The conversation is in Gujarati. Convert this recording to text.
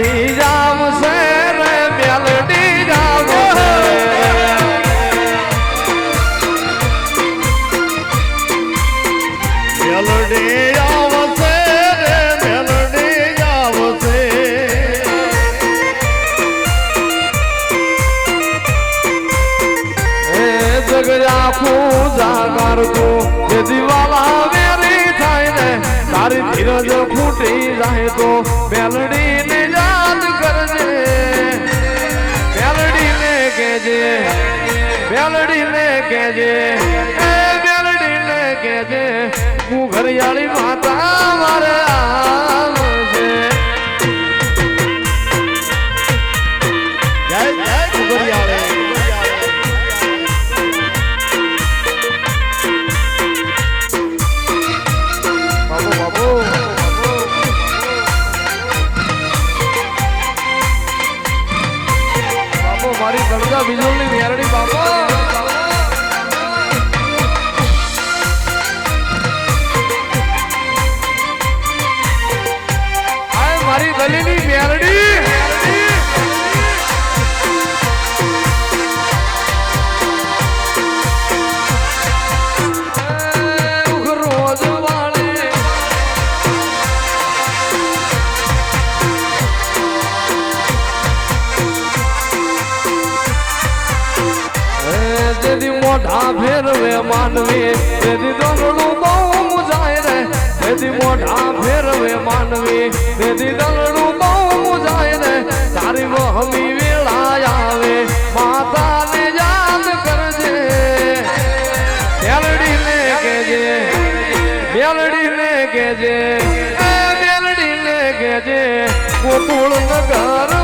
મેલડી જામ છે રે મેલડી જામ મેલડી આવશે રે મેલડી આવશે જગયાખું જાગર તું જે દિવાલા વેરી થાય ને, તારી ધીરજ ફૂટી જાય તો મેલડી કેજે મેલડી ને કેજે એ મેલડી ને કેજે હું ઘરિયાળી માતા બાબુ મારી ગણગા બિજોલની મેરડી જેથી મોઢા ફેરવે માનવી તેદી દલડું બહુ મુજાય રે તેદી મોઢા ફેરવે માનવી તેદી દલડું બહુ મુજાય રે તારી વહમી વેળા આવે માતાને યાદ કરજે મેલડીને કેજે મેલડીને કેજે એ મેલડીને કેજે કોતુળ નગર